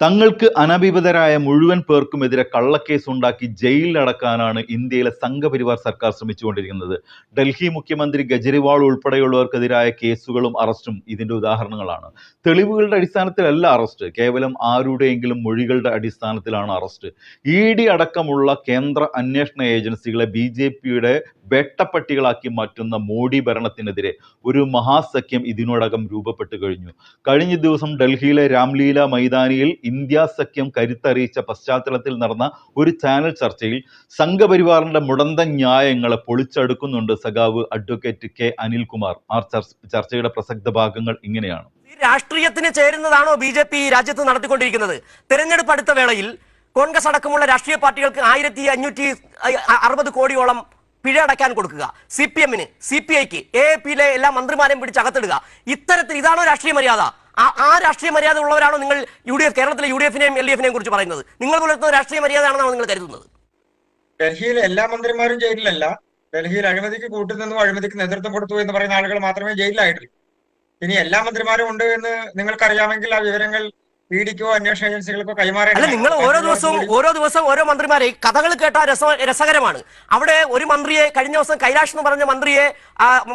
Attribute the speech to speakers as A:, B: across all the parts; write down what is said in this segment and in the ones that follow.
A: തങ്ങൾക്ക് അനഭിപതരായ മുഴുവൻ പേർക്കുമെതിരെ കള്ളക്കേസ് ഉണ്ടാക്കി ജയിലിലടക്കാനാണ് ഇന്ത്യയിലെ സംഘപരിവാർ സർക്കാർ ശ്രമിച്ചുകൊണ്ടിരിക്കുന്നത്. ഡൽഹി മുഖ്യമന്ത്രി കെജ്രിവാൾ ഉൾപ്പെടെയുള്ളവർക്കെതിരായ കേസുകളും അറസ്റ്റും ഇതിന്റെ ഉദാഹരണങ്ങളാണ്. തെളിവുകളുടെ അടിസ്ഥാനത്തിലല്ല അറസ്റ്റ്. കേവലം ആരുടെയെങ്കിലും മൊഴികളുടെ അടിസ്ഥാനത്തിലാണ് അറസ്റ്റ്. ഇ ഡി അടക്കമുള്ള കേന്ദ്ര അന്വേഷണ ഏജൻസികളെ ബി ജെ പിയുടെ വേട്ടപ്പട്ടികളാക്കി മാറ്റുന്ന മോഡി ഭരണത്തിനെതിരെ ഒരു മഹാസഖ്യം ഇതിനോടകം രൂപപ്പെട്ടു കഴിഞ്ഞു. കഴിഞ്ഞ ദിവസം ഡൽഹിയിലെ രാംലീല മൈതാനിയിൽ ഇന്ത്യ സഖ്യം കരുത്തറിയിച്ച പശ്ചാത്തലത്തിൽ നടന്ന ഒരു ചാനൽ ചർച്ചയിൽ സംഘപരിവാറിന്റെ മുടന്ത ന്യായങ്ങളെ പൊളിച്ചടുക്കുന്നുണ്ട് സഖാവ് അഡ്വക്കേറ്റ് കെ അനിൽകുമാർ. ആ ചർച്ചയുടെ പ്രസക്ത ഭാഗങ്ങൾ ഇങ്ങനെയാണ്.
B: രാഷ്ട്രീയത്തിന് ചേരുന്നതാണോ ബി ജെ പി രാജ്യത്ത് നടത്തിക്കൊണ്ടിരിക്കുന്നത്? തെരഞ്ഞെടുപ്പ് അടുത്ത വേളയിൽ കോൺഗ്രസ് അടക്കമുള്ള രാഷ്ട്രീയ പാർട്ടികൾക്ക് ആയിരത്തി അഞ്ഞൂറ്റി അറുപത് കോടിയോളം പിഴ അടയ്ക്കാൻ കൊടുക്കുക. സി പി എമ്മിന് സി പി ഐക്ക് എ പിയിലെ എല്ലാ മന്ത്രിമാരെയും പിടിച്ച് അകത്തിടുക. ഇത്തരത്തിൽ ഇതാണോ രാഷ്ട്രീയ മര്യാദ? ആ- രാഷ്ട്രീയ മര്യാദ ഉള്ളവരാണോ നിങ്ങൾ യു ഡി എഫ് കേരളത്തിലെ യു ഡി എഫിനെയും എൽ ഡി എഫിനെയും കുറിച്ച് പറയുന്നത്? നിങ്ങൾ പുലർത്തുന്ന രാഷ്ട്രീയ മര്യാദയാണെന്നാണ് നിങ്ങൾ കരുതുന്നത്.
C: ഡൽഹിയിലെ എല്ലാ മന്ത്രിമാരും ജയിലിലല്ല. ഡൽഹിയിൽ അഴിമതിക്ക് നിന്നും അഴിമതിക്ക് നേതൃത്വം കൊടുത്തു എന്ന് പറയുന്ന ആളുകൾ മാത്രമേ ജയിലിലായിട്ടുള്ളൂ. ഇനി എല്ലാ മന്ത്രിമാരും ഉണ്ട് എന്ന് നിങ്ങൾക്കറിയാമെങ്കിൽ ആ വിവരങ്ങൾ ഇ ഡിക്കോ അന്വേഷണ ഏജൻസികൾക്കോ
B: അല്ല നിങ്ങൾ ഓരോ ദിവസവും ഓരോ ദിവസവും ഓരോ മന്ത്രിമാരെ കഥകൾ കേട്ട രസ രസകരമാണ്. അവിടെ ഒരു മന്ത്രിയെ കഴിഞ്ഞ ദിവസം കൈലാഷ് എന്ന് പറഞ്ഞ മന്ത്രിയെ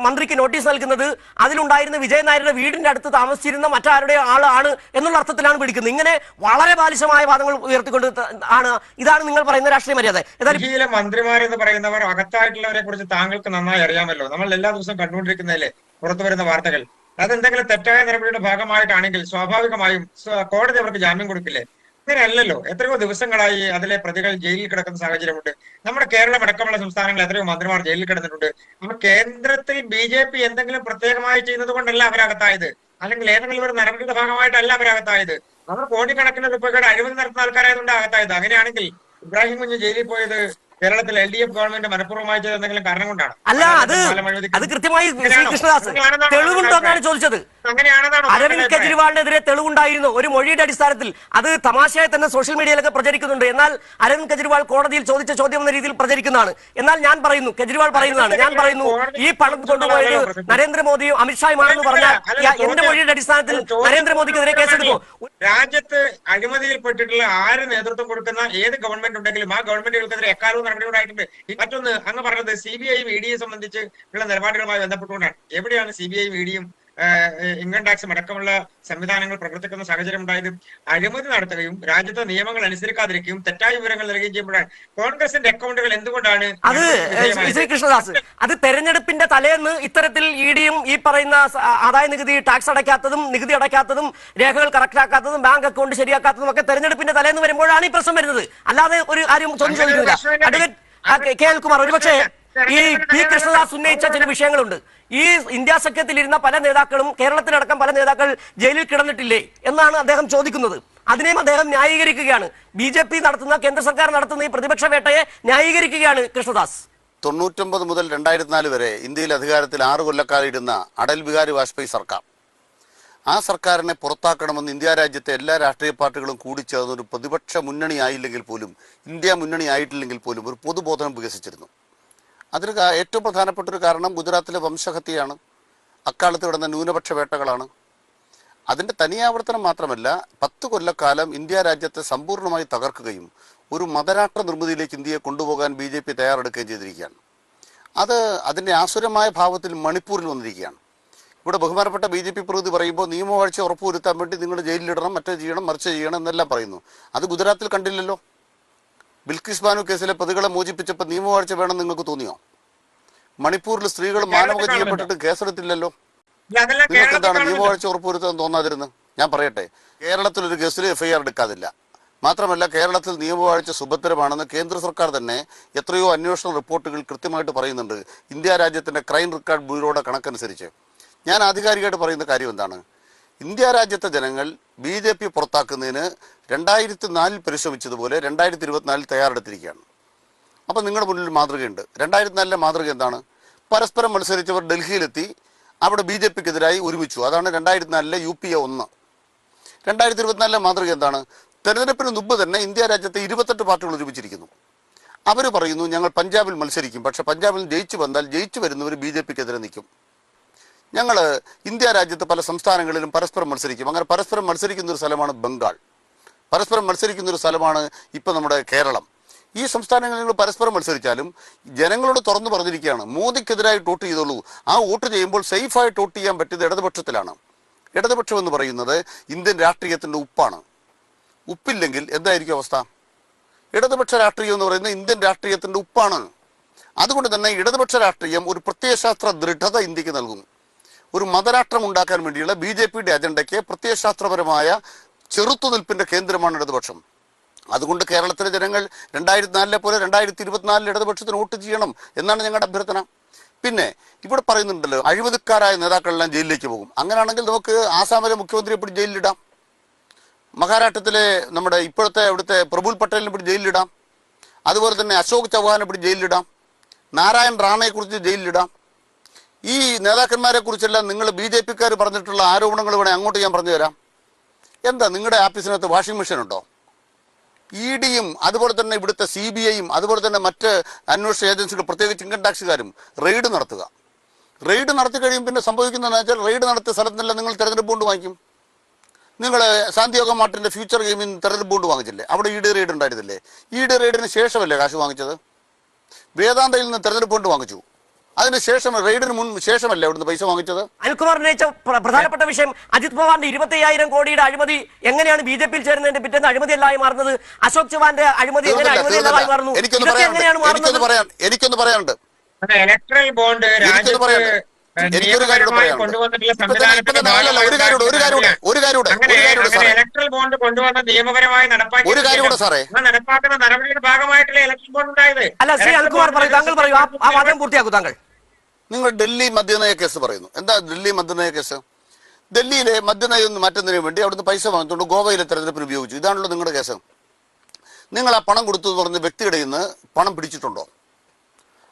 B: മന്ത്രിക്ക് നോട്ടീസ് നൽകുന്നത് അതിലുണ്ടായിരുന്ന വിജയൻ നായരുടെ വീടിന്റെ അടുത്ത് താമസിച്ചിരുന്ന മറ്റാരുടെ ആളാണ് എന്നുള്ള അർത്ഥത്തിലാണ് പിടിക്കുന്നത്. ഇങ്ങനെ വളരെ ബാലിശമായ വാദങ്ങൾ ഉയർത്തിക്കൊണ്ട് ആണ്. ഇതാണ് നിങ്ങൾ പറയുന്ന രാഷ്ട്രീയ മര്യാദ. ഏതായാലും
C: ഡൽഹിയിലെ മന്ത്രിമാരെന്ന് പറയുന്നവർ അകത്തായിട്ടുള്ളവരെ കുറിച്ച് താങ്കൾക്ക് നന്നായി അറിയാമല്ലോ. നമ്മൾ എല്ലാ ദിവസവും കണ്ടുകൊണ്ടിരിക്കുന്നതല്ലേ? പുറത്തു വരുന്ന വാർത്തകൾ. അതെന്തെങ്കിലും തെറ്റായ നടപടിയുടെ ഭാഗമായിട്ടാണെങ്കിൽ സ്വാഭാവികമായും സ്വ- കോടതി അവർക്ക് ജാമ്യം കൊടുക്കില്ലേ? അങ്ങനെയല്ലല്ലോ. എത്രയോ ദിവസങ്ങളായി അതിലെ പ്രതികൾ ജയിലിൽ കിടക്കുന്ന സാഹചര്യമുണ്ട്. നമ്മുടെ കേരളം അടക്കമുള്ള സംസ്ഥാനങ്ങളിൽ എത്രയോ മന്ത്രിമാർ ജയിലിൽ കിടന്നിട്ടുണ്ട്. അപ്പൊ കേന്ദ്രത്തിൽ ബി ജെ പി എന്തെങ്കിലും പ്രത്യേകമായി ചെയ്യുന്നത് കൊണ്ടല്ല അവരകത്തായത്. അല്ലെങ്കിൽ ഏതെങ്കിലും ഒരു നടപടിയുടെ ഭാഗമായിട്ടല്ല അവരകത്തായത്. അവർ കോടിക്കണക്കിന് രൂപയുടെ അഴിമതി നടത്തുന്ന ആൾക്കാരായതുകൊണ്ട് അകത്തായത്. അങ്ങനെയാണെങ്കിൽ ഇബ്രാഹിം കുഞ്ഞ് ജയിലിൽ പോയത് കേരളത്തിൽ എൽ ഡി എഫ് ഗവൺമെന്റ് മനഃപൂർവമായി ചെയ്ത എന്തെങ്കിലും കാരണം കൊണ്ടാണ്?
B: അല്ല അത് അത് കൃത്യമായി കൃഷ്ണദാസ് തെളിവുണ്ടോ എന്നാണ് ചോദിച്ചത്. അരവിന്ദ് കെജ്രിവാളിനെതിരെ തെളിവുണ്ടായിരുന്നു. ഒരു മൊഴിയുടെ അടിസ്ഥാനത്തിൽ അത് തമാശയായി തന്നെ സോഷ്യൽ മീഡിയയിലൊക്കെ പ്രചരിക്കുന്നുണ്ട്. എന്നാൽ അരവിന്ദ് കെജ്രിവാൾ കോടതിയിൽ ചോദിച്ച ചോദ്യം എന്ന രീതിയിൽ പ്രചരിക്കുന്നതാണ്. എന്നാൽ ഞാൻ പറയുന്നു കെജ്രിവാൾ പറയുന്നതാണ്. ഞാൻ പറയുന്നു ഈ പണം കൊണ്ടുപോയത് നരേന്ദ്രമോദിയും അമിത്ഷായുമാണെന്ന് പറഞ്ഞാൽ എന്റെ മൊഴിയുടെ അടിസ്ഥാനത്തിൽ നരേന്ദ്രമോദിക്കെതിരെ കേസെടുക്കും
C: രാജ്യത്ത് അഴിമതിയിൽപ്പെട്ടിട്ടുള്ള ആര് നേതൃത്വം കൊടുക്കുന്ന ഏത് ഗവൺമെന്റ് ഉണ്ടെങ്കിലും ആ ഗവൺമെന്റുകൾക്കെതിരെ എക്കാലവും നടപടി ഉണ്ടായിട്ടുണ്ട് മറ്റൊന്ന് അങ്ങ് പറഞ്ഞത് സി ബി ഐയും ഇ ഡിയെ സംബന്ധിച്ച് ഉള്ള നിലപാടുകളുമായി ബന്ധപ്പെട്ടുകൊണ്ടാണ്. എവിടെയാണ് സി ബി ഐയും ഇ ഡിയും ഇൻകം ടാക്സ് അടക്കമുള്ള സംവിധാനങ്ങൾ പ്രവർത്തിക്കുന്ന സാഹചര്യം ഉണ്ടായത് അഴിമതി നടത്തുകയും രാജ്യത്തെ നിയമങ്ങൾ അനുസരിക്കാതിരിക്കുകയും തെറ്റായ വിവരങ്ങൾ നൽകുകയും ചെയ്യുമ്പോഴാണ്. കോൺഗ്രസിന്റെ അക്കൗണ്ടുകൾ എന്തുകൊണ്ടാണ്
B: അത്
C: ശ്രീകൃഷ്ണദാസ്
B: ശ്രീ കൃഷ്ണദാസ് അത് തെരഞ്ഞെടുപ്പിന്റെ തലേന്ന് ഇത്തരത്തിൽ ഇ ഡിയും ഈ പറയുന്ന ആദായ നികുതി ടാക്സ് അടയ്ക്കാത്തതും നികുതി അടയ്ക്കാത്തതും രേഖകൾ കറക്റ്റ് ആക്കാത്തതും ബാങ്ക് അക്കൗണ്ട് ശരിയാക്കാത്തതും ഒക്കെ തെരഞ്ഞെടുപ്പിന്റെ തലേന്ന് വരുമ്പോഴാണ് ഈ പ്രശ്നം വരുന്നത്. അല്ലാതെ ഒരു കാര്യം
C: പ്രശ്നമില്ല.
B: അഡ്വക്കേറ്റ് കെ- എൽ കുമാർ ഒരുപക്ഷെ ഈ പി കൃഷ്ണദാസ് ഉന്നയിച്ച ചില വിഷയങ്ങളുണ്ട്. ഈ ഇന്ത്യ സഖ്യത്തിൽ ഇരുന്ന പല നേതാക്കളും കേരളത്തിലടക്കം പല നേതാക്കൾ ജയിലിൽ കിടന്നിട്ടില്ലേ എന്നാണ് അദ്ദേഹം ചോദിക്കുന്നത്. അതിനെയും അദ്ദേഹം ന്യായീകരിക്കുകയാണ്. ബി ജെ പി നടത്തുന്ന കേന്ദ്ര സർക്കാർ നടത്തുന്ന ഈ പ്രതിപക്ഷ വേട്ടയെ ന്യായീകരിക്കുകയാണ് കൃഷ്ണദാസ്.
D: തൊണ്ണൂറ്റൊമ്പത് മുതൽ രണ്ടായിരത്തി നാല് വരെ ഇന്ത്യയിൽ അധികാരത്തിൽ ആറ് കൊല്ലക്കാലം ഇരുന്ന അടൽ ബിഹാരി വാജ്പേയി സർക്കാർ. ആ സർക്കാരിനെ പുറത്താക്കണമെന്ന് ഇന്ത്യ രാജ്യത്തെ എല്ലാ രാഷ്ട്രീയ പാർട്ടികളും കൂടിച്ചേർന്ന് ഒരു പ്രതിപക്ഷ മുന്നണി ആയില്ലെങ്കിൽ പോലും ഇന്ത്യ മുന്നണി ആയിട്ടില്ലെങ്കിൽ പോലും ഒരു പൊതുബോധനം വികസിച്ചിരുന്നു. അതിന് ഏറ്റവും പ്രധാനപ്പെട്ട ഒരു കാരണം ഗുജറാത്തിലെ വംശഹത്യയാണ്. അക്കാലത്ത് കിടന്ന ന്യൂനപക്ഷ വേട്ടകളാണ്. അതിന്റെ തനിയാവർത്തനം മാത്രമല്ല പത്ത് കൊല്ലക്കാലം ഇന്ത്യ രാജ്യത്തെ സമ്പൂർണമായി തകർക്കുകയും ഒരു മതരാഷ്ട്ര നിർമ്മിതിയിലേക്ക് ഇന്ത്യയെ കൊണ്ടുപോകാൻ ബി ജെ പി തയ്യാറെടുക്കുകയും ചെയ്തിരിക്കുകയാണ്. അത് അതിന്റെ ആസുരമായ ഭാവത്തിൽ മണിപ്പൂരിൽ വന്നിരിക്കുകയാണ്. ഇവിടെ ബഹുമാനപ്പെട്ട ബി ജെ പി പ്രതിനിധി പറയുമ്പോൾ നിയമവാഴ്ച ഉറപ്പുവരുത്താൻ വേണ്ടി നിങ്ങൾ ജയിലിലിടണം മറ്റേ ചെയ്യണം മറിച്ച് ചെയ്യണം എന്നെല്ലാം പറയുന്നു. അത് ഗുജറാത്തിൽ കണ്ടില്ലല്ലോ. ബിൽക്കിസ് ബാനു കേസിലെ പ്രതികളെ മോചിപ്പിച്ചപ്പോൾ നിയമവാഴ്ച വേണം നിങ്ങൾക്ക് തോന്നിയോ? മണിപ്പൂരിൽ സ്ത്രീകൾ മാനവക ചെയ്യപ്പെട്ടിട്ട് കേസെടുത്തില്ലല്ലോ. നിങ്ങൾക്ക് എന്താണ് നിയമവാഴ്ച ഉറപ്പുവരുത്താൻ തോന്നാതിരുന്നു ഞാൻ പറയട്ടെ. കേരളത്തിൽ ഒരു കേസിൽ എഫ്ഐആർ എടുക്കാതില്ല. മാത്രമല്ല കേരളത്തിൽ നിയമവാഴ്ച സുഭദ്രമാണെന്ന് കേന്ദ്ര സർക്കാർ തന്നെ എത്രയോ അന്വേഷണ റിപ്പോർട്ടുകൾ കൃത്യമായിട്ട് പറയുന്നുണ്ട്. ഇന്ത്യ രാജ്യത്തിന്റെ ക്രൈം റെക്കോർഡ് ബ്യൂറോയുടെ കണക്കനുസരിച്ച്. ഞാൻ ആധികാരികമായിട്ട് പറയുന്ന കാര്യം എന്താണ്? ഇന്ത്യ രാജ്യത്തെ ജനങ്ങൾ ബി ജെ പി പുറത്താക്കുന്നതിന് രണ്ടായിരത്തി നാലിൽ പരിശ്രമിച്ചതുപോലെ രണ്ടായിരത്തി ഇരുപത്തിനാലിൽ തയ്യാറെടുത്തിരിക്കുകയാണ്. അപ്പം നിങ്ങളുടെ മുന്നിൽ മാതൃകയുണ്ട്. രണ്ടായിരത്തി നാലിലെ മാതൃക എന്താണ്? പരസ്പരം മത്സരിച്ചവർ ഡൽഹിയിലെത്തി അവിടെ ബി ജെ പിക്കെതിരായി ഒരുമിച്ചു. അതാണ് രണ്ടായിരത്തി നാലിലെ യു പി എ ഒന്ന്. രണ്ടായിരത്തി ഇരുപത്തിനാലിലെ മാതൃക എന്താണ്? തെരഞ്ഞെടുപ്പിന് മുമ്പ് തന്നെ ഇന്ത്യ രാജ്യത്തെ ഇരുപത്തെട്ട് പാർട്ടികൾ ഒരുമിച്ചിരിക്കുന്നു. അവർ പറയുന്നു ഞങ്ങൾ പഞ്ചാബിൽ മത്സരിക്കും. പക്ഷേ പഞ്ചാബിൽ ജയിച്ചു വന്നാൽ ജയിച്ചു വരുന്നവർ ബി ജെ പിക്കെതിരെ നിൽക്കും. ഞങ്ങൾ ഇന്ത്യ രാജ്യത്ത് പല സംസ്ഥാനങ്ങളിലും പരസ്പരം മത്സരിക്കും. അങ്ങനെ പരസ്പരം മത്സരിക്കുന്ന ഒരു സ്ഥലമാണ് ബംഗാൾ. പരസ്പരം മത്സരിക്കുന്ന ഒരു സ്ഥലമാണ് ഇപ്പം നമ്മുടെ കേരളം. ഈ സംസ്ഥാനങ്ങളിൽ പരസ്പരം മത്സരിച്ചാലും ജനങ്ങളോട് തുറന്നു പറഞ്ഞിരിക്കുകയാണ് മോദിക്കെതിരായിട്ട് വോട്ട് ചെയ്തോളൂ. ആ വോട്ട് ചെയ്യുമ്പോൾ സേഫായിട്ട് വോട്ട് ചെയ്യാൻ പറ്റിയത് ഇടതുപക്ഷത്തിലാണ്. ഇടതുപക്ഷം എന്ന് പറയുന്നത് ഇന്ത്യൻ രാഷ്ട്രീയത്തിന്റെ ഉപ്പാണ്. ഉപ്പില്ലെങ്കിൽ എന്തായിരിക്കും അവസ്ഥ? ഇടതുപക്ഷ രാഷ്ട്രീയം എന്ന് പറയുന്നത് ഇന്ത്യൻ രാഷ്ട്രീയത്തിന്റെ ഉപ്പാണ്. അതുകൊണ്ട് തന്നെ ഇടതുപക്ഷ രാഷ്ട്രീയം ഒരു പ്രത്യയശാസ്ത്ര ദൃഢത ഇന്ത്യയ്ക്ക് നൽകും ഒരു മതരാഷ്ട്രം ഉണ്ടാക്കാൻ വേണ്ടിയുള്ള ബി ജെ പിയുടെ അജണ്ടയ്ക്ക് പ്രത്യയശാസ്ത്രപരമായ ചെറുത്തുനിൽപ്പിന്റെ കേന്ദ്രമാണ് ഇടതുപക്ഷം. അതുകൊണ്ട് കേരളത്തിലെ ജനങ്ങൾ രണ്ടായിരത്തി നാലിലെ പോലെ രണ്ടായിരത്തി ഇരുപത്തിനാലിൽ ഇടതുപക്ഷത്തിന് വോട്ട് ചെയ്യണം എന്നാണ് ഞങ്ങളുടെ അഭ്യർത്ഥന. പിന്നെ ഇവിടെ പറയുന്നുണ്ടല്ലോ അഴിമതിക്കാരായ നേതാക്കളെല്ലാം ജയിലിലേക്ക് പോകും. അങ്ങനെയാണെങ്കിൽ നമുക്ക് ആസാമിലെ മുഖ്യമന്ത്രിയെ പിടി ജയിലിലിടാം. മഹാരാഷ്ട്രത്തിലെ നമ്മുടെ ഇപ്പോഴത്തെ അവിടുത്തെ പ്രഫുൽ പട്ടേലിനെ പിടി ജയിലിലിടാം. അതുപോലെ തന്നെ അശോക് ചൗഹാനെ പിടി ജയിലിലിടാം. നാരായൺ റാണയെ കുറിച്ച് ജയിലിലിടാം. ഈ നേതാക്കന്മാരെ കുറിച്ചെല്ലാം നിങ്ങൾ ബി ജെ പിക്കാർ പറഞ്ഞിട്ടുള്ള ആരോപണങ്ങൾ വേണേൽ അങ്ങോട്ട് ഞാൻ പറഞ്ഞു തരാം എന്താ നിങ്ങളുടെ ആഫീസിനകത്ത് വാഷിംഗ് മെഷീൻ ഉണ്ടോ? ഇ ഡിയും അതുപോലെ തന്നെ ഇവിടുത്തെ സി ബി ഐയും അതുപോലെ തന്നെ മറ്റ് അന്വേഷണ ഏജൻസികൾ പ്രത്യേകിച്ച് ഇൻകം ടാക്സുകാരും റെയ്ഡ് നടത്തുക. റെയ്ഡ് നടത്തി കഴിയും പിന്നെ സംഭവിക്കുന്നതെന്ന് വെച്ചാൽ റെയ്ഡ് നടത്തിയ സ്ഥലത്തിനെല്ലാം നിങ്ങൾ തെരഞ്ഞെടുപ്പ് ബോണ്ട് വാങ്ങിക്കും. നിങ്ങൾ സാന്തിയോഗ മാർട്ടിന്റെ ഫ്യൂച്ചർ ഗെയിമിൽ തെരഞ്ഞെടുപ്പ് ബോണ്ട് വാങ്ങിച്ചില്ലേ? അവിടെ ഇ ഡി റെയ്ഡ് ഉണ്ടായിരുന്നില്ലേ? ഇ ഡി റെയ്ഡിന് ശേഷമല്ലേ കാശ് വാങ്ങിച്ചത്? വേദാന്തയിൽ നിന്ന് തെരഞ്ഞെടുപ്പ് ബോണ്ട് വാങ്ങിച്ചു. അതിന് ശേഷം റെയ്ഡിന് മുൻ ശേഷമല്ലേ അവിടുന്ന് പൈസ വാങ്ങിച്ചത്?
B: അനിൽകുമാർ ഉന്നയിച്ച പ്രധാനപ്പെട്ട വിഷയം അജിത് പവാറിന്റെ ഇരുപത്തി അയ്യായിരം കോടിയുടെ അഴിമതി എങ്ങനെയാണ് ബി ജെ പിയിൽ ചേരുന്നതിന്റെ പിറ്റേന്ന് അഴിമതിയല്ലായി മാറുന്നത്? അശോക് ചവാന്റെ അഴിമതി എങ്ങനെ അഴിമതിയല്ലായി മാറുന്നു?
D: എനിക്കൊന്ന് പറയാനുണ്ട്. എനിക്കൊന്ന് പറയാനുണ്ട്.
C: ഇലക്ട്രൽ ബോണ്ട്
D: എനിക്കൊന്ന് പറയാനുണ്ട്. എനിക്കൊരു കാര്യം
C: ഇലക്ട്രൽ ബോണ്ട് കൊണ്ടുവന്ന നിയമപരമായി നടപ്പാക്കി
D: ഒരു കാര്യം കൂടെ സാറേ.
C: നടപ്പാക്കുന്ന നടപടിയുടെ ഭാഗമായിട്ടുള്ള ഇലക്ട്രൽ ബോണ്ട് ഉണ്ടായത്.
B: അല്ല ശ്രീ പറയൂ താങ്കൾ പറയൂ ആ- ആ വാദം പൂർത്തിയാക്കൂ താങ്കൾ.
D: നിങ്ങൾ ഡൽഹി മദ്യനയ കേസ് പറയുന്നു. എന്താ ഡൽഹി മദ്യനയ കേസ്? ഡൽഹിയിലെ മദ്യനയം മാറ്റുന്നതിന് വേണ്ടി അവിടുന്ന് പൈസ വാങ്ങിച്ചുകൊണ്ട് ഗോവയിലെ തെരഞ്ഞെടുപ്പിന് ഉപയോഗിച്ചു. ഇതാണല്ലോ നിങ്ങളുടെ കേസ്. നിങ്ങൾ ആ പണം കൊടുത്തു എന്ന് പറഞ്ഞ വ്യക്തിയുടെ നിന്ന് പണം പിടിച്ചിട്ടുണ്ടോ?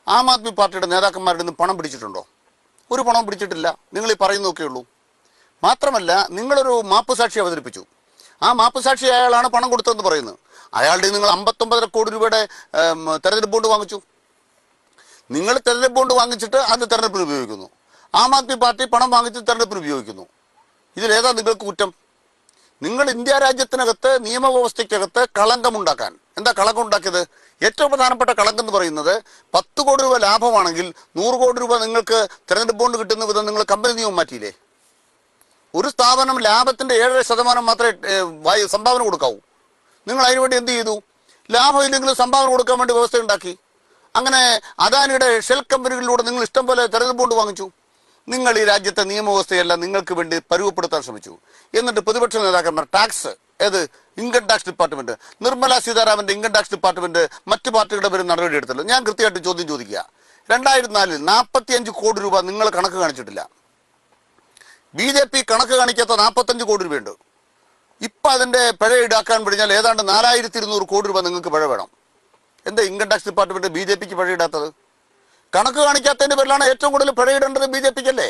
D: ആം ആദ്മി പാർട്ടിയുടെ നേതാക്കന്മാരുടെ നിന്ന് പണം പിടിച്ചിട്ടുണ്ടോ? ഒരു പണവും പിടിച്ചിട്ടില്ല. നിങ്ങൾ ഈ പറയുന്നതൊക്കെ ഉള്ളൂ. മാത്രമല്ല നിങ്ങളൊരു മാപ്പ് സാക്ഷി അവതരിപ്പിച്ചു. ആ മാപ്പ് സാക്ഷി അയാളാണ് പണം കൊടുത്തതെന്ന് പറയുന്നത്. അയാളുടെ നിങ്ങൾ അമ്പത്തൊമ്പതര കോടി രൂപയുടെ തെരഞ്ഞെടുപ്പ് ബോണ്ട് വാങ്ങിച്ചു. നിങ്ങൾ തെരഞ്ഞെടുപ്പ് ബോണ്ട് വാങ്ങിച്ചിട്ട് അത് തെരഞ്ഞെടുപ്പിന് ഉപയോഗിക്കുന്നു. ആം ആദ്മി പാർട്ടി പണം വാങ്ങിച്ച് തെരഞ്ഞെടുപ്പിന് ഉപയോഗിക്കുന്നു. ഇതിലേതാ നിങ്ങൾക്ക് കുറ്റം? നിങ്ങൾ ഇന്ത്യ രാജ്യത്തിനകത്ത് നിയമവ്യവസ്ഥയ്ക്കകത്ത് കളങ്കമുണ്ടാക്കാൻ. എന്താ കളങ്കം ഉണ്ടാക്കിയത് ഏറ്റവും പ്രധാനപ്പെട്ട കളക്ക് എന്ന് പറയുന്നത് പത്ത് കോടി രൂപ ലാഭമാണെങ്കിൽ നൂറ് കോടി രൂപ നിങ്ങൾക്ക് തെരഞ്ഞെടുപ്പ് ബോണ്ട് കിട്ടുന്ന വിധം നിങ്ങൾ കമ്പനി നിയമം മാറ്റിയില്ലേ? ഒരു സ്ഥാപനം ലാഭത്തിന്റെ ഏഴര ശതമാനം മാത്രമേ സംഭാവന കൊടുക്കാവൂ. നിങ്ങൾ അതിനുവേണ്ടി എന്ത് ചെയ്തു? ലാഭമില്ലെങ്കിലും സംഭാവന കൊടുക്കാൻ വേണ്ടി വ്യവസ്ഥ ഉണ്ടാക്കി. അങ്ങനെ അദാനിയുടെ ഷെൽ കമ്പനികളിലൂടെ നിങ്ങൾ ഇഷ്ടം പോലെ തെരഞ്ഞെടുപ്പ് ബോണ്ട് വാങ്ങിച്ചു. നിങ്ങൾ ഈ രാജ്യത്തെ നിയമവ്യവസ്ഥയെല്ലാം നിങ്ങൾക്ക് വേണ്ടി പരുവപ്പെടുത്താൻ ശ്രമിച്ചു. എന്നിട്ട് പ്രതിപക്ഷ നേതാക്കന്മാർ ടാക്സ് ഏത് ഇൻകം ടാക്സ് ഡിപ്പാർട്ട്മെന്റ് നിർമ്മല സീതാരാമന്റെ ഇൻകം ടാക്സ് ഡിപ്പാർട്ട്മെന്റ് മറ്റു പാർട്ടികളുടെ പേര് നടപടി എടുത്തല്ലോ. ഞാൻ കൃത്യമായിട്ട് ചോദ്യം ചോദിക്കുക. രണ്ടായിരത്തി നാലിൽ നാൽപ്പത്തിയഞ്ച് കോടി രൂപ നിങ്ങൾ കണക്ക് കാണിച്ചിട്ടില്ല. ബി ജെ പി കണക്ക് കാണിക്കാത്ത നാൽപ്പത്തഞ്ച് കോടി രൂപയുണ്ട്. ഇപ്പൊ അതിന്റെ പിഴ ഈടാക്കാൻ കഴിഞ്ഞാൽ ഏതാണ്ട് നാലായിരത്തി ഇരുന്നൂറ് കോടി രൂപ നിങ്ങൾക്ക് പിഴ വേണം. എന്താ income tax department B J പിക്ക് പിഴ ഇടാത്തത് കണക്ക് കാണിക്കാത്തതിന്റെ പേരിലാണ് ഏറ്റവും കൂടുതൽ പിഴ ഇടേണ്ടത് ബി ജെ പിക്കല്ലേ?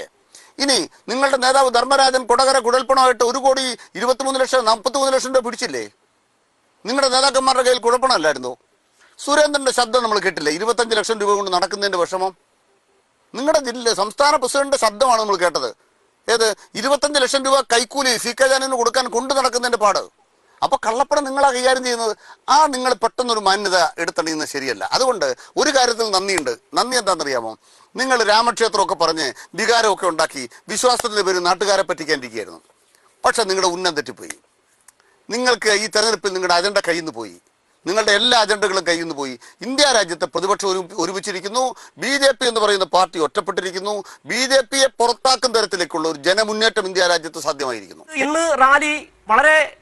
D: ഇനി നിങ്ങളുടെ നേതാവ് ധർമ്മരാജൻ കൊടകര കുഴൽപ്പണമായിട്ട് ഒരു കോടി ഇരുപത്തിമൂന്ന് ലക്ഷം നാൽപ്പത്തിമൂന്ന് ലക്ഷം രൂപ പിടിച്ചില്ലേ? നിങ്ങളുടെ നേതാക്കന്മാരുടെ കയ്യിൽ കുഴപ്പണമല്ലായിരുന്നോ? സുരേന്ദ്രന്റെ ശബ്ദം നമ്മൾ കേട്ടില്ലേ? ഇരുപത്തഞ്ച് ലക്ഷം രൂപ കൊണ്ട് നടക്കുന്നതിന്റെ വിഷമം. നിങ്ങളുടെ ജില്ല സംസ്ഥാന പ്രസിഡന്റിന്റെ ശബ്ദമാണ് നമ്മൾ കേട്ടത്. ഏത്? ഇരുപത്തഞ്ച് ലക്ഷം രൂപ കൈക്കൂലി സി കെ ജാനിന് കൊടുക്കാൻ കൊണ്ടു നടക്കുന്നതിന്റെ പാട്. അപ്പൊ കള്ളപ്പണം നിങ്ങളാ കൈകാര്യം ചെയ്യുന്നത്. ആ നിങ്ങൾ പെട്ടെന്നൊരു മാന്യത എടുത്തണിയുന്നത് ശരിയല്ല. അതുകൊണ്ട് ഒരു കാര്യത്തിൽ നന്ദിയുണ്ട്. നന്ദി എന്താണെന്നറിയാമോ? നിങ്ങൾ രാമക്ഷേത്രമൊക്കെ പറഞ്ഞ് വികാരമൊക്കെ ഉണ്ടാക്കി വിശ്വാസത്തിന്റെ പേര് നാട്ടുകാരെ പറ്റിക്കാണ്ടിരിക്കുകയായിരുന്നു പക്ഷെ നിങ്ങളുടെ ഉന്നം തെറ്റിപ്പോയി. നിങ്ങൾക്ക് ഈ തെരഞ്ഞെടുപ്പിൽ നിങ്ങളുടെ അജണ്ട കയ്യിൽ നിന്ന് പോയി. നിങ്ങളുടെ എല്ലാ അജണ്ടകളും കയ്യിൽ നിന്ന് പോയി. ഇന്ത്യ രാജ്യത്തെ പ്രതിപക്ഷം ഒരു ഒരുമിച്ചിരിക്കുന്നു. ബി ജെ പി എന്ന് പറയുന്ന പാർട്ടി ഒറ്റപ്പെട്ടിരിക്കുന്നു. ബി ജെ പിയെ പുറത്താക്കും തരത്തിലേക്കുള്ള ഒരു ജനമുന്നേറ്റം ഇന്ത്യ രാജ്യത്ത് സാധ്യമായിരിക്കുന്നു.
B: ഇന്ന് റാലി വളരെ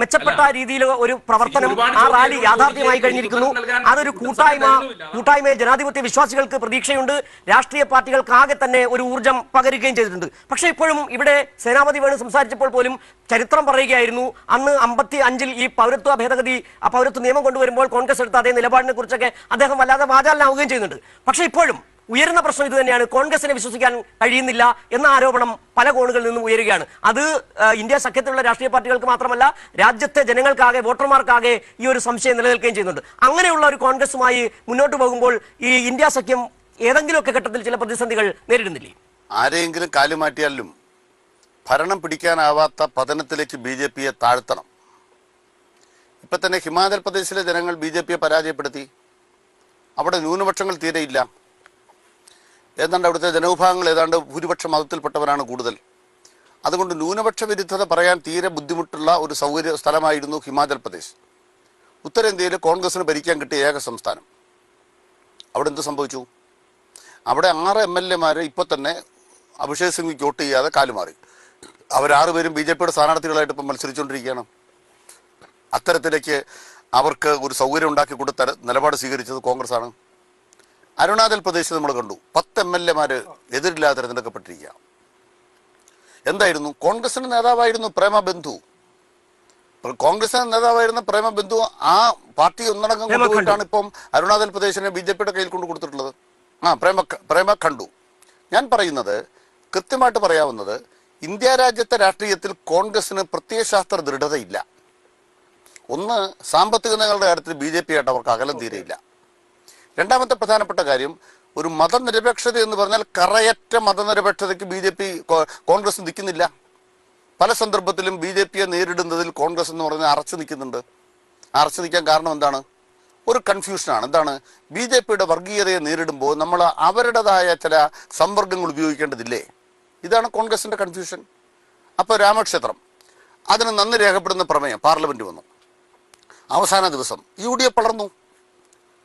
B: മെച്ചപ്പെട്ട രീതിയിൽ ഒരു പ്രവർത്തനം ആ റാലി യാഥാർത്ഥ്യമായി കഴിഞ്ഞിരിക്കുന്നു. അതൊരു കൂട്ടായ്മ
E: കൂട്ടായ്മ
B: കൂട്ടായ്മയെ ജനാധിപത്യ വിശ്വാസികൾക്ക് പ്രതീക്ഷയുണ്ട്. രാഷ്ട്രീയ പാർട്ടികൾക്ക് ആകെ തന്നെ ഒരു ഊർജം പകരുകയും ചെയ്തിട്ടുണ്ട്. പക്ഷേ ഇപ്പോഴും ഇവിടെ സേനാപതി വേണു സംസാരിച്ചപ്പോൾ പോലും ചരിത്രം പറയുകയായിരുന്നു. അന്ന് അമ്പത്തി അഞ്ചിൽ ഈ പൗരത്വ ഭേദഗതി ആ പൗരത്വ നിയമം കൊണ്ടുവരുമ്പോൾ കോൺഗ്രസ് എടുത്ത അതേ നിലപാടിനെ കുറിച്ചൊക്കെ അദ്ദേഹം വല്ലാതെ വാചാലനാവുകയും ചെയ്യുന്നുണ്ട്. പക്ഷേ ഇപ്പോഴും ഉയരുന്ന പ്രശ്നം ഇത് തന്നെയാണ്. കോൺഗ്രസിനെ വിശ്വസിക്കാൻ കഴിയുന്നില്ല എന്ന ആരോപണം പല കോണുകളിൽ നിന്നും ഉയരുകയാണ്. അത് ഇന്ത്യ സഖ്യത്തിലുള്ള രാഷ്ട്രീയ പാർട്ടികൾക്ക് മാത്രമല്ല രാജ്യത്തെ ജനങ്ങൾക്കാകെ വോട്ടർമാർക്കാകെ ഈ ഒരു സംശയം നിലനിൽക്കുകയും ചെയ്യുന്നുണ്ട്. അങ്ങനെയുള്ള ഒരു കോൺഗ്രസുമായി മുന്നോട്ട് പോകുമ്പോൾ ഈ ഇന്ത്യ സഖ്യം ഏതെങ്കിലുമൊക്കെ ഘട്ടത്തിൽ ചില പ്രതിസന്ധികൾ നേരിടുന്നില്ലേ?
D: ആരെയെങ്കിലും കാലുമാറ്റിയാലും ഭരണം പിടിക്കാനാവാത്ത പതനത്തിലേക്ക് ബി ജെ പിയെ താഴ്ത്തണം. ഇപ്പൊ തന്നെ ഹിമാചൽ പ്രദേശിലെ ജനങ്ങൾ ബി ജെ പിയെ പരാജയപ്പെടുത്തി. അവിടെ ന്യൂനപക്ഷങ്ങൾ തീരെയില്ല. ഏതാണ്ട് അവിടുത്തെ ജനവിഭാഗങ്ങൾ ഏതാണ്ട് ഭൂരിപക്ഷ മതത്തിൽപ്പെട്ടവരാണ് കൂടുതൽ. അതുകൊണ്ട് ന്യൂനപക്ഷ വിരുദ്ധത പറയാൻ തീരെ ബുദ്ധിമുട്ടുള്ള ഒരു സൗകര്യ സ്ഥലമായിരുന്നു ഹിമാചൽ പ്രദേശ്. ഉത്തരേന്ത്യയിൽ കോൺഗ്രസിന് ഭരിക്കാൻ കിട്ടിയ ഏക സംസ്ഥാനം. അവിടെ എന്ത് സംഭവിച്ചു? അവിടെ ആറ് എം എൽ എമാർ ഇപ്പോൾ തന്നെ അഭിഷേക് സിംഗ് വോട്ട് ചെയ്യാതെ കാലുമാറി അവരാറുപേരും ബി ജെ പിയുടെ സ്ഥാനാർത്ഥികളായിട്ട് ഇപ്പം മത്സരിച്ചുകൊണ്ടിരിക്കുകയാണ്. അത്തരത്തിലേക്ക് അവർക്ക് ഒരു സൗകര്യം ഉണ്ടാക്കി കൊടുത്ത നിലപാട് സ്വീകരിച്ചത് കോൺഗ്രസ് ആണ് അരുണാചൽ പ്രദേശ് നമ്മൾ കണ്ടു. പത്ത് എം എൽ എമാര് എതിരില്ലാതെ തിരഞ്ഞെടുക്കപ്പെട്ടിരിക്കുക. എന്തായിരുന്നു? കോൺഗ്രസിന്റെ നേതാവായിരുന്നു പ്രേമ ബന്ധു. കോൺഗ്രസിന്റെ നേതാവായിരുന്ന പ്രേമ ബന്ധു ആ പാർട്ടി ഒന്നടങ്കം കൊണ്ടുപോയിട്ടാണ് ഇപ്പം അരുണാചൽ പ്രദേശിനെ ബി ജെ പിയുടെ കയ്യിൽ കൊണ്ട് കൊടുത്തിട്ടുള്ളത്. ആ പ്രേമ പ്രേമ കണ്ടു. ഞാൻ പറയുന്നത് കൃത്യമായിട്ട് പറയാവുന്നത് ഇന്ത്യ രാജ്യത്തെ രാഷ്ട്രീയത്തിൽ കോൺഗ്രസിന് പ്രത്യയശാസ്ത്ര ദൃഢതയില്ല. ഒന്ന് സാമ്പത്തിക നയങ്ങളുടെ കാര്യത്തിൽ ബി ജെ പി ആയിട്ട് അവർക്ക് അകലം തീരെയില്ല. രണ്ടാമത്തെ പ്രധാനപ്പെട്ട കാര്യം ഒരു മതനിരപേക്ഷത എന്ന് പറഞ്ഞാൽ കറയറ്റ മതനിരപേക്ഷതയ്ക്ക് ബി ജെ പി കോൺഗ്രസ് നിൽക്കുന്നില്ല. പല സന്ദർഭത്തിലും ബി ജെ പിയെ നേരിടുന്നതിൽ കോൺഗ്രസ് എന്ന് പറഞ്ഞാൽ അറച്ചു നിൽക്കുന്നുണ്ട്. അറച്ചു നിൽക്കാൻ കാരണം എന്താണ്? ഒരു കൺഫ്യൂഷനാണ്. എന്താണ്? ബി ജെ പിയുടെ വർഗീയതയെ നേരിടുമ്പോൾ നമ്മൾ അവരുടേതായ ചില സമ്പർക്കങ്ങൾ ഉപയോഗിക്കേണ്ടതില്ലേ? ഇതാണ് കോൺഗ്രസിന്റെ കൺഫ്യൂഷൻ. അപ്പോൾ രാമക്ഷേത്രം അതിന് നന്ദി രേഖപ്പെടുന്ന പ്രമേയം പാർലമെന്റ് വന്നു. അവസാന ദിവസം യു ഡി എഫ് വളർന്നു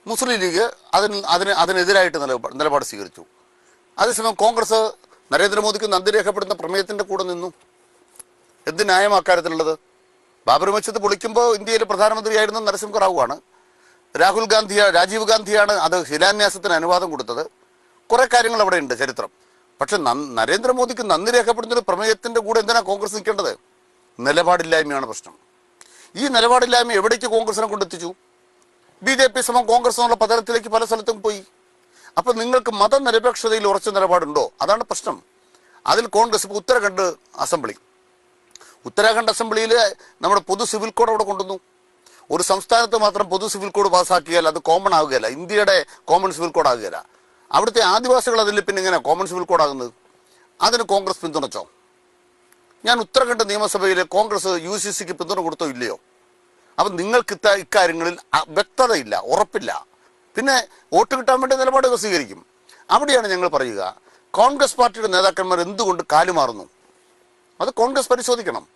D: മുസ്ലിം ലീഗ് അതിന് അതിന് അതിനെതിരായിട്ട് നിലപാട് നിലപാട് സ്വീകരിച്ചു. അതേസമയം കോൺഗ്രസ് നരേന്ദ്രമോദിക്ക് നന്ദി രേഖപ്പെടുന്ന പ്രമേയത്തിന്റെ കൂടെ നിന്നു. എന്ത് ന്യായം അക്കാര്യത്തിലുള്ളത്? ബാബറി മസ്ജിദ് പൊളിക്കുമ്പോൾ ഇന്ത്യയിലെ പ്രധാനമന്ത്രിയായിരുന്ന നരസിംഹ റാവുവാണ് രാഹുൽ ഗാന്ധി രാജീവ് ഗാന്ധിയാണ് അത് ശിലാന്യാസത്തിന് അനുവാദം കൊടുത്തത്. കുറേ കാര്യങ്ങൾ അവിടെ ഉണ്ട് ചരിത്രം. പക്ഷെ നരേന്ദ്രമോദിക്ക് നന്ദി രേഖപ്പെടുന്ന ഒരു പ്രമേയത്തിന്റെ കൂടെ എന്തിനാണ് കോൺഗ്രസ് നിൽക്കേണ്ടത്? നിലപാടില്ലായ്മയാണ് പ്രശ്നം. ഈ നിലപാടില്ലായ്മ എവിടേക്ക് കോൺഗ്രസിനെ കൊണ്ടെത്തിച്ചു? ബി ജെ പി സമം കോൺഗ്രസ് എന്നുള്ള പതനത്തിലേക്ക് പല സ്ഥലത്തും പോയി. അപ്പൊ നിങ്ങൾക്ക് മതനിരപേക്ഷതയിൽ ഉറച്ച നിലപാടുണ്ടോ? അതാണ് പ്രശ്നം. അതിൽ കോൺഗ്രസ് ഇപ്പൊ ഉത്തരാഖണ്ഡ് അസംബ്ലി. ഉത്തരാഖണ്ഡ് അസംബ്ലിയിൽ നമ്മുടെ പൊതു സിവിൽ കോഡ് അവിടെ കൊണ്ടുവന്നു. ഒരു സംസ്ഥാനത്ത് മാത്രം പൊതു സിവിൽ കോഡ് പാസ്സാക്കിയാൽ അത് കോമൺ ആവുകയല്ല ഇന്ത്യയുടെ കോമൺ സിവിൽ കോഡ് ആകുകയല്ല. അവിടുത്തെ ആദിവാസികൾ അതിൽ പിന്നെ ഇങ്ങനെ കോമൺ സിവിൽ കോഡ് ആകുന്നത്? അതിന് കോൺഗ്രസ് പിന്തുണച്ചോ? ഞാൻ ഉത്തരാഖണ്ഡ് നിയമസഭയിൽ കോൺഗ്രസ് യു സി സിക്ക് പിന്തുണ കൊടുത്തോ ഇല്ലയോ? അപ്പം നിങ്ങൾക്ക് ഇക്കാര്യങ്ങളിൽ വ്യക്തതയില്ല ഉറപ്പില്ല. പിന്നെ വോട്ട് കിട്ടാൻ വേണ്ടി നിലപാടുകൾ സ്വീകരിക്കും. അവിടെയാണ് ഞങ്ങൾ പറയുക കോൺഗ്രസ് പാർട്ടിയുടെ നേതാക്കന്മാർ എന്തുകൊണ്ട് കാലുമാറുന്നു അത് കോൺഗ്രസ് പരിശോധിക്കണം.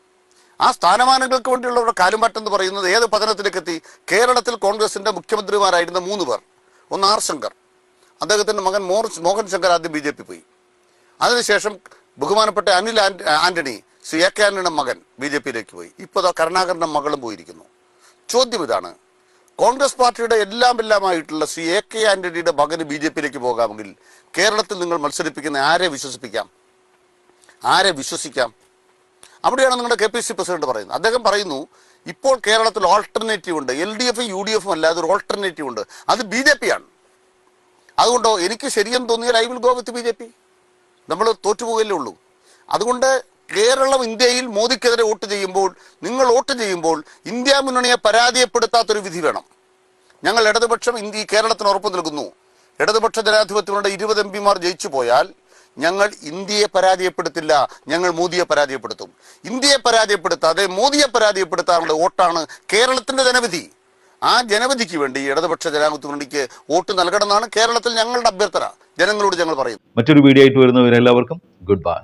D: ആ സ്ഥാനമാനങ്ങൾക്ക് വേണ്ടിയുള്ളവരുടെ കാലുമാറ്റം എന്ന് പറയുന്നത് ഏത് പതനത്തിലേക്ക് എത്തി കേരളത്തിൽ കോൺഗ്രസിന്റെ മുഖ്യമന്ത്രിമാരായിരുന്ന മൂന്ന് പേർ. ഒന്ന് ആർ ശങ്കർ. അദ്ദേഹത്തിന്റെ മകൻ മോർ മോഹൻ ശങ്കർ ആദ്യം ബി ജെ പി പോയി. അതിനുശേഷം ബഹുമാനപ്പെട്ട അനിൽ ആന്റണി ശ്രീ എ കെ ആന്റണിയുടെ മകൻ ബി ജെ പിയിലേക്ക് പോയി. ഇപ്പോൾ കരുണാകരന്റെ മകളും പോയിരിക്കുന്നു. ചോദ്യം ഇതാണ്. കോൺഗ്രസ് പാർട്ടിയുടെ എല്ലാം എല്ലാമായിട്ടുള്ള ശ്രീ എ കെ ആന്റണിയുടെ മകന് ബി ജെ പിയിലേക്ക് പോകാമെങ്കിൽ കേരളത്തിൽ നിങ്ങൾ മത്സരിപ്പിക്കുന്ന ആരെ വിശ്വസിപ്പിക്കാം? ആരെ വിശ്വസിക്കാം? അവിടെയാണ് നിങ്ങളുടെ കെ പി സി പ്രസിഡന്റ് പറയുന്നത്. അദ്ദേഹം പറയുന്നു ഇപ്പോൾ കേരളത്തിൽ ഓൾട്ടർനേറ്റീവ് ഉണ്ട്. എൽ ഡി എഫും യു ഡി എഫും അല്ലാതെ ഒരു ഓൾട്ടർനേറ്റീവ് ഉണ്ട്. അത് ബി ജെ പി ആണ് അതുകൊണ്ടോ എനിക്ക് ശരിയെന്ന് തോന്നിയാൽ I will go with B J P? നമ്മൾ തോറ്റുപോകല്ലേ ഉള്ളൂ. അതുകൊണ്ട് കേരളം ഇന്ത്യയിൽ മോദിക്കെതിരെ വോട്ട് ചെയ്യുമ്പോൾ നിങ്ങൾ വോട്ട് ചെയ്യുമ്പോൾ ഇന്ത്യ മുന്നണിയെ പരാജയപ്പെടുത്താത്തൊരു വിധി വേണം. ഞങ്ങൾ ഇടതുപക്ഷം ഇന്ത്യ കേരളത്തിന് ഉറപ്പ് നൽകുന്നു. ഇടതുപക്ഷ ജനാധിപത്യങ്ങളുടെ ഇരുപത് എം പിമാർ ജയിച്ചു പോയാൽ ഞങ്ങൾ ഇന്ത്യയെ പരാജയപ്പെടുത്തില്ല ഞങ്ങൾ മോദിയെ പരാജയപ്പെടുത്തും. ഇന്ത്യയെ പരാജയപ്പെടുത്താതെ മോദിയെ പരാജയപ്പെടുത്താറുള്ള വോട്ടാണ് കേരളത്തിന്റെ ജനവിധി. ആ ജനവിധിക്ക് വേണ്ടി ഇടതുപക്ഷ ജനാധിപത്യ മുന്നണിക്ക് വോട്ട് നൽകണമെന്നാണ് കേരളത്തിൽ ഞങ്ങളുടെ അഭ്യർത്ഥന. ജനങ്ങളോട് ഞങ്ങൾ പറയുന്നു.
A: മറ്റൊരു വീഡിയോ ആയിട്ട് വരുന്നവരെല്ലാവർക്കും ഗുഡ് ബൈ.